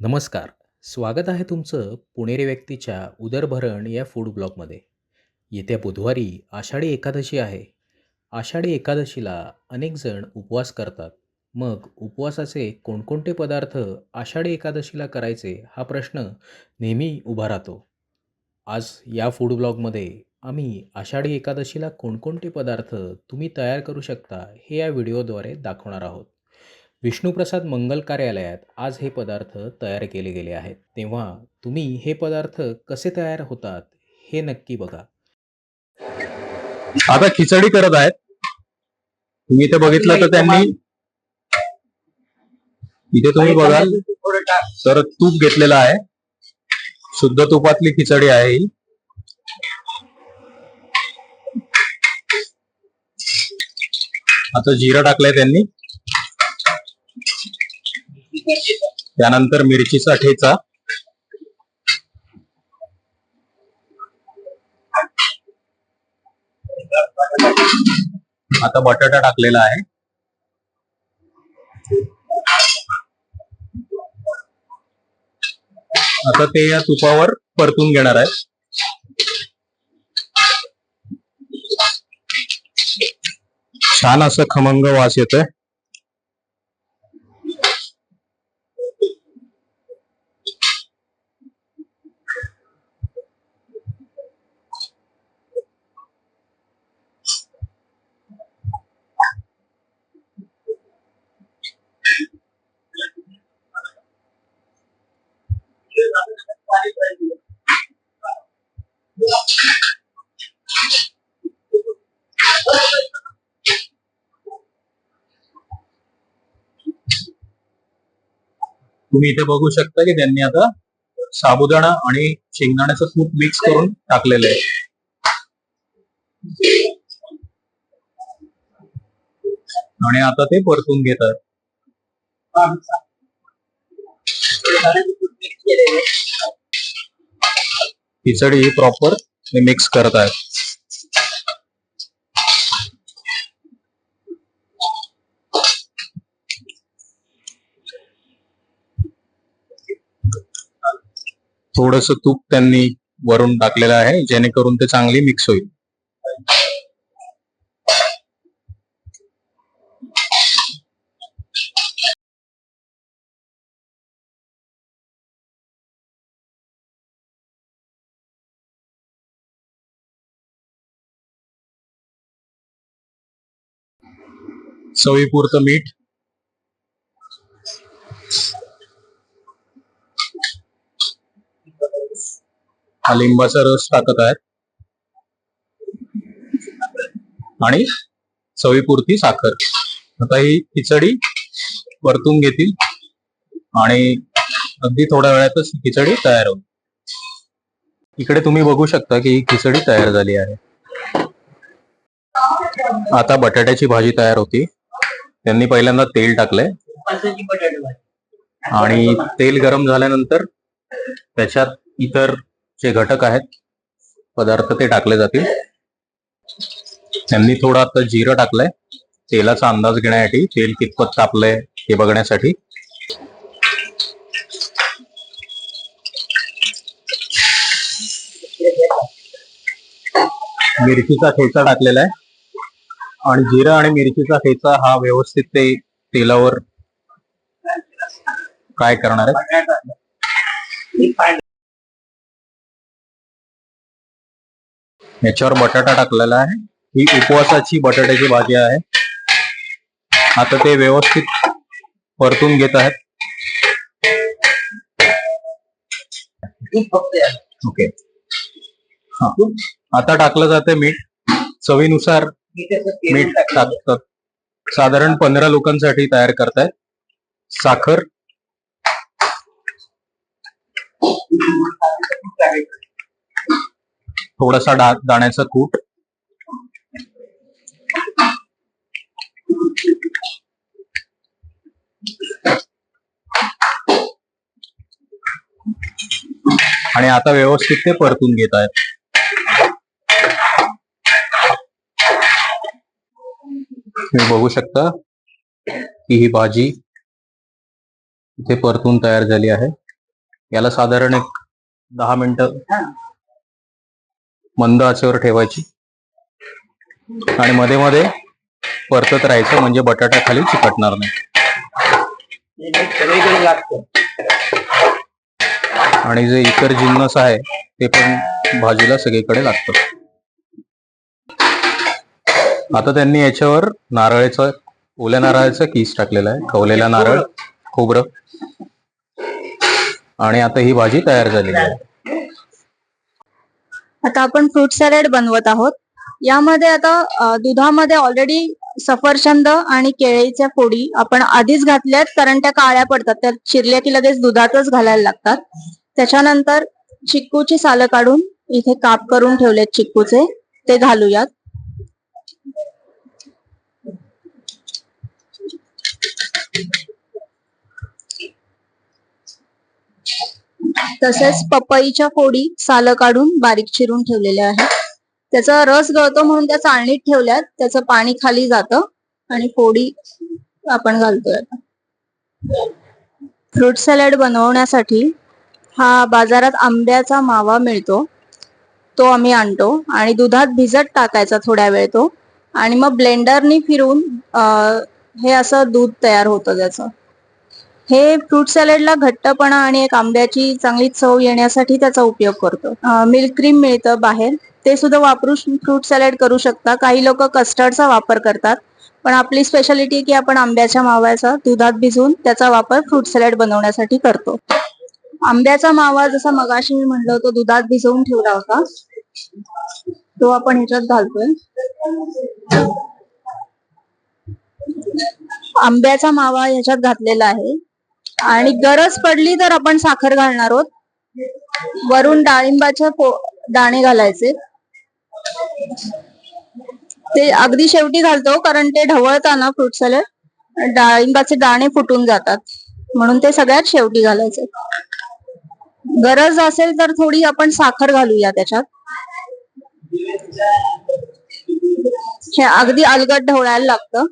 नमस्कार. स्वागत आहे तुमचं पुणेरी व्यक्तीच्या उदरभरण या फूड ब्लॉगमध्ये. येत्या बुधवारी आषाढी एकादशी आहे. आषाढी एकादशीला अनेकजण उपवास करतात. मग उपवासाचे कोणकोणते पदार्थ आषाढी एकादशीला करायचे हा प्रश्न नेहमी उभा राहतो. आज या फूड ब्लॉगमध्ये आम्ही आषाढी एकादशीला कोणकोणते पदार्थ तुम्ही तयार करू शकता हे या व्हिडिओद्वारे दाखवणार आहोत. विष्णुप्रसाद मंगल कार्यालयात आज हे पदार्थ तयार केले गेले आहेत. तेव्हा तुम्ही हे पदार्थ कसे तयार होतात हे नक्की बघा. आता खिचडी करत आहेत तुम्ही इथे बघितलं तर त्यांनी इथे तुम्ही बघाल तर तूप घेतलेलं आहे शुद्ध तुपातली खिचडी आहे ही आता जिरं टाकलंय त्यांनी त्यानंतर मिरचीचा ठेचा आता बटाटा टाकलेला आहे. आता ते या तुपावर परतून घेणार आहे. छान असं खमंग वास येतोय. तुम्ही इथे बघू शकता की त्यांनी आता साबुदाणा आणि शेंगदाण्याचं सूप मिक्स करून टाकलेलं आहे. आणि आता ते परतून घेतात. खिचडी ही प्रॉपर मिक्स करत आहेत थोडस तूप त्यांनी वरून टाकलेलं आहे जेणेकरून ते चांगली मिक्स होईल. चवीपुरतं मीठ. हा लिंबाचा रस टाकत आहेत. आणि चवीपुरती साखर. आता ही खिचडी परतून घेतील. आणि अगदी थोड्या वेळातच खिचडी तयार होईल. इकडे तुम्ही बघू शकता की ही खिचडी तयार झाली आहे. आता बटाट्याची भाजी तयार होती. त्यांनी पहिल्यांदा तेल टाकलंय. आणि तेल गरम झाल्यानंतर त्याच्यात इतर जे घटक आहेत पदार्थ ते टाकले जातील. त्यांनी थोडं आता जिरं टाकलंय. तेलाचा अंदाज घेण्यासाठी तेल कितपत तापलंय हे बघण्यासाठी. मिरचीचा ठेचा टाकलेला आहे. आणि जिरं आणि मिरचीचा ठेचा हा व्यवस्थित ते तेलावर काय करणार आहे. याच्यावर बटाटा टाकलेला आहे. ही उपवासाची बटाट्याची भाजी आहे. आता ते व्यवस्थित परतून घेत आहेत. ओके. हा. आता टाकलं जाते मीठ. चवीनुसार मीठ टाकतात. साधारण पंधरा लोकांसाठी तयार करतायत. साखर थोडासा डा दाण्याचा कूट. आणि आता व्यवस्थित ते परतून घेत आहेत. तुम्ही बघू शकता की ही भाजी इथे परतून तयार झाली आहे. याला साधारण एक दहा मिनिटं मंद आचेवर ठेवायची. आणि मध्ये मध्ये परतत राहायचं म्हणजे बटाटा खाली चिकटणार नाही. आणि जे इतर जिन्नस आहे ते पण भाजीला सगळीकडे लागतं आता त्यांनी याच्यावर नारळाचं ओल्या नारळाचं किस टाकलेलं आहे. खवलेला नारळ खोबरं. आणि आता ही भाजी तयार झालेली आहे. आता आपण फ्रूट सॅलड बनवत आहोत. यामध्ये आता दुधामध्ये ऑलरेडी सफरचंद आणि केळीच्या फोडी आपण आधीच घातल्यात कारण त्या काळ्या पडतात. त्या चिरल्या की लगेच दुधातच घालायला लागतात. त्याच्यानंतर चिक्कूची सालं काढून इथे काप करून ठेवलेत चिक्कूचे. ते घालूयात. तसेच पपईच्या फोडी सालं काढून बारीक चिरून ठेवलेल्या आहेत. त्याचा रस गळतो म्हणून त्या चाळणीत ठेवल्यात. त्याचं पाणी खाली जातं आणि फोडी आपण घालतोय आता. फ्रूट सॅलड बनवण्यासाठी हा बाजारात आंब्याचा मावा मिळतो. तो आम्ही आणतो आणि दुधात भिजत टाकायचा थोड्या वेळ तो. आणि मग ब्लेंडरनी फिरून अं, हे असं दूध तयार होतं त्याचं. हे फ्रूट सॅलडला घट्टपणा आणि एक आंब्याची चांगली चव येण्यासाठी त्याचा उपयोग करतो. मिल्क क्रीम मिळतं बाहेर. ते सुद्धा वापरून फ्रूट सॅलड करू शकता. काही लोक कस्टर्डचा वापर करतात. पण आपली स्पेशालिटी की आपण आंब्याच्या माव्याचा दुधात भिजवून त्याचा वापर फ्रूट सॅलड बनवण्यासाठी करतो. आंब्याचा मावा जसा मगाशी मी म्हणलं तो दुधात भिजवून ठेवला होता. तो आपण ह्याच्यात घालतोय. आंब्याचा मावा ह्याच्यात घातलेला आहे. आणि गरज पडली तर आपण साखर घालणार आहोत. वरून डाळिंबाचे दाणे घालायचे. ते अगदी शेवटी घालतो कारण ते ढवळताना फ्रूट सॅलड डाळिंबाचे दाणे फुटून जातात. म्हणून ते सगळ्यात शेवटी घालायचे. गरज असेल तर थोडी आपण साखर घालूया त्याच्यात. हे अगदी अलगट ढवळायला लागतं.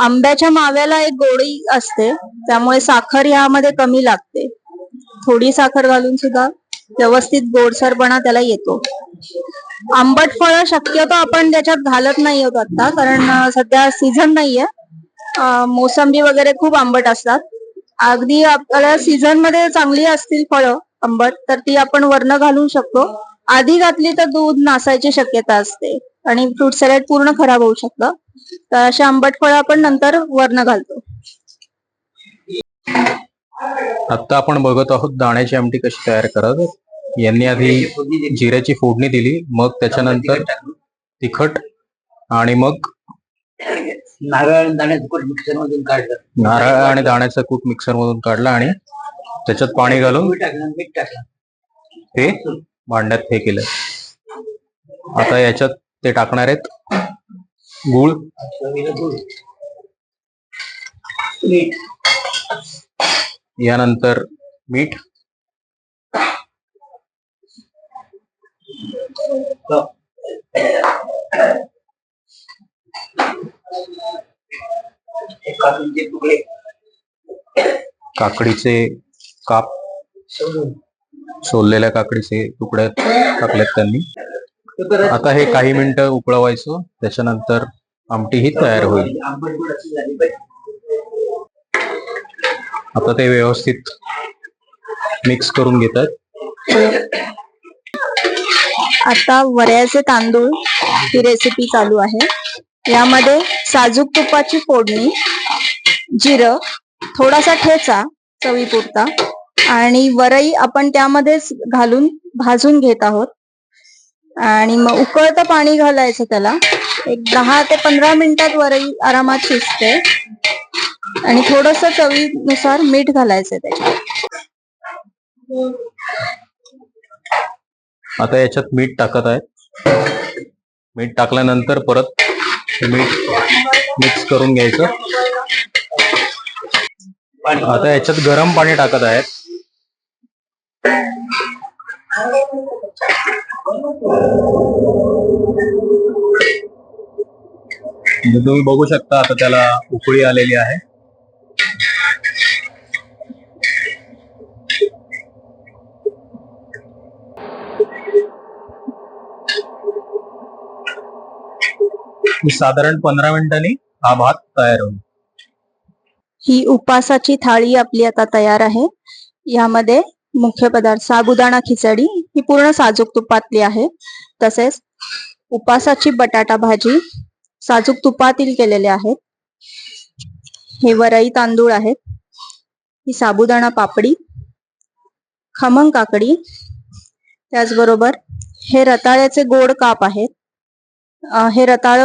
आंब्याच्या माव्याला एक गोडी असते त्यामुळे साखर यामध्ये कमी लागते. थोडी साखर घालून सुद्धा व्यवस्थित गोडसरपणा त्याला येतो. आंबट फळ शक्यतो आपण त्याच्यात घालत नाही आहोत आता कारण सध्या सीझन नाहीये. मोसंबी वगैरे खूप आंबट असतात. अगदी आपल्याला सीझनमध्ये चांगली असतील फळं आंबट तर ती आपण वर्ण घालू शकतो. आधी घातली तर दूध नासायची शक्यता असते आणि फ्रूट सॅलड पूर्ण खराब होऊ शकतं. तर अशा आंबट फळं आपण नंतर वर्ण घालतो. आता आपण बघत आहोत दाण्याची आमटी कशी तयार करत. यांनी आधी जिऱ्याची फोडणी दिली मग त्याच्यानंतर तिखट आणि मग नारळ दाण्याचं कूट मिक्सर मधून काढलं. नारळ आणि दाण्याचा कूट मिक्सर मधून काढला आणि त्याच्यात पाणी घालून ते भांड्यात हे केलं. आता याच्यात ते टाकणार आहेत. गुळ. गूळ यानंतर मीठ. काकडीचे काप. सोललेल्या काकडीचे तुकडे टाकलेत त्यांनी. आता हे काही मिनिटं उकळवायचं त्याच्यानंतर आमटी ही तयार होईल. आता ते व्यवस्थित मिक्स करून घेतात. आता वऱ्याचे तांदूळ ही रेसिपी चालू आहे. यामध्ये साजूक तुपाची फोडणी जिरं थोडासा ठेचा चवीपुरता आणि वरई आपण त्यामध्येच घालून भाजून घेत आहोत. आणि मग उकळतं पाणी घालायचं त्याला. एक दहा ते पंधरा मिनिटात वरई आरामात शिजते आणि थोडस चवीनुसार मीठ घालायचं त्याच्यात. आता याच्यात मीठ टाकत आहेत. मीठ टाकल्यानंतर परत मीठ मिक्स करून घ्यायचं. आता याच्यात गरम पाणी टाकत आहेत. म्हणजे तुम्ही बघू शकता आता त्याला उकळी आलेली आहे. साधारण पंधरा मिनिटांनी हा भात तयार होईल. ही उपासाची थाळी आपली आता तयार आहे. यामध्ये मुख्य पदार्थ साबुदाणा खिचडी ही पूर्ण साजूक तुपातली आहे. तसेच उपासाची बटाटा भाजी साजूक तुपातील केलेले आहेत हे वरई तांदूळ आहेत. ही साबुदाणा पापडी खमंग काकडी त्याचबरोबर हे रताळ्याचे गोड काप आहेत. हे रताळ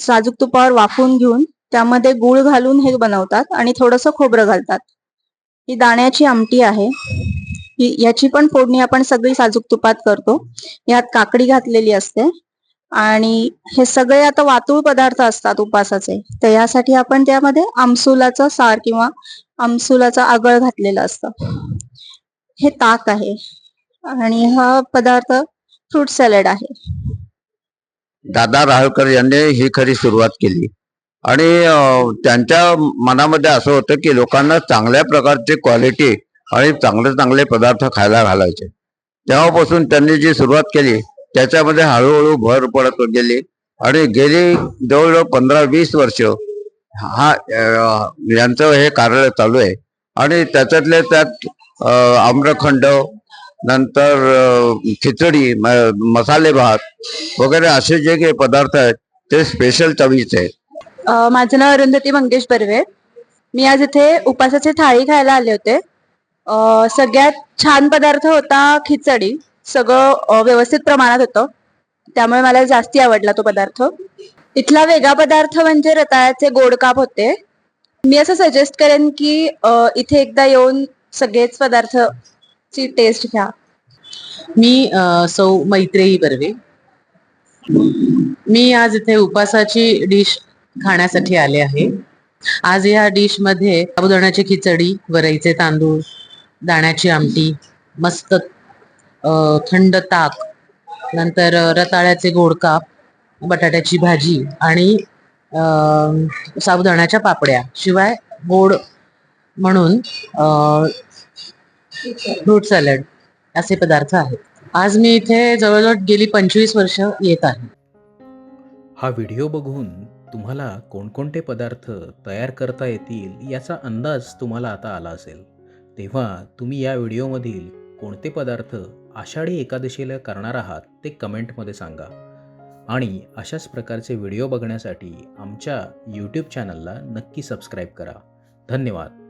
साजूक तुपावर वाफून घेऊन त्यामध्ये गुळ घालून हे बनवतात आणि थोडस खोबरं घालतात. ही दाण्याची आमटी आहे. ही- याची पण फोडणी आपण सगळी साजूक तुपात करतो. यात काकडी घातलेली असते. आणि हे सगळे आता वातुळ पदार्थ असतात उपासाचे. तर यासाठी आपण त्यामध्ये आमसुलाचा सार किंवा आमसुलाचा आगळ घातलेलं असतं. हे ताक आहे. आणि हा पदार्थ फ्रूट सॅलड आहे. दादा राहळकर यांनी ही खरी सुरुवात केली. आणि त्यांच्या मनामध्ये असं होतं की लोकांना चांगल्या प्रकारची क्वालिटी आणि चांगले चांगले पदार्थ खायला घालायचे. तेव्हापासून त्यांनी जी सुरुवात केली त्याच्यामध्ये हळूहळू भर पडत गेली. आणि गेली जवळजवळ पंधरा वीस वर्ष हा यांचं हे कार्य चालू आहे. आणि त्याच्यातले त्यात आम्रखंड नंतर खिचडी म- मसाले भात वगैरे असे जे काही पदार्थ आहेत ते स्पेशल चवीचे आहेत. माझं नाव अरुंधती मंगेश बर्वे. मी आज इथे उपासाची थाळी खायला आले होते. सगळ्यात छान पदार्थ होता खिचडी. सगळं व्यवस्थित प्रमाणात होतं. त्यामुळे मला जास्ती आवडला तो पदार्थ. इथला वेगळा पदार्थ म्हणजे रताळ्याचे गोड काप होते. मी असं सजेस्ट करेन की इथे एकदा येऊन सगळेच पदार्थ ची टेस्ट घ्या. मी सौ मैत्रेयी बर्वे मी आज इथे उपासाची डिश खाण्यासाठी आले आहे. आज या डिशमध्ये साबुदाण्याची खिचडी वरईचे तांदूळ दाण्याची आमटी मस्त थंड ताक नंतर रताळ्याचे गोडकाप बटाट्याची भाजी आणि साबुदाण्याच्या पापड्या. शिवाय गोड म्हणून फ्रूट सॅलड असे पदार्थ आहेत. आज मी इथे जवळजवळ गेली पंचवीस वर्ष येत आहे. हा व्हिडिओ बघून तुम्हाला कोणकोणते पदार्थ तयार करता येतील याचा अंदाज तुम्हाला आता आला असेल. तेव्हा तुम्ही या व्हिडिओमधील कोणते पदार्थ आषाढी एकादशीला करणार आहात ते कमेंटमध्ये सांगा. आणि अशाच प्रकारचे व्हिडिओ बघण्यासाठी आमच्या यूट्यूब चॅनलला नक्की सबस्क्राईब करा. धन्यवाद.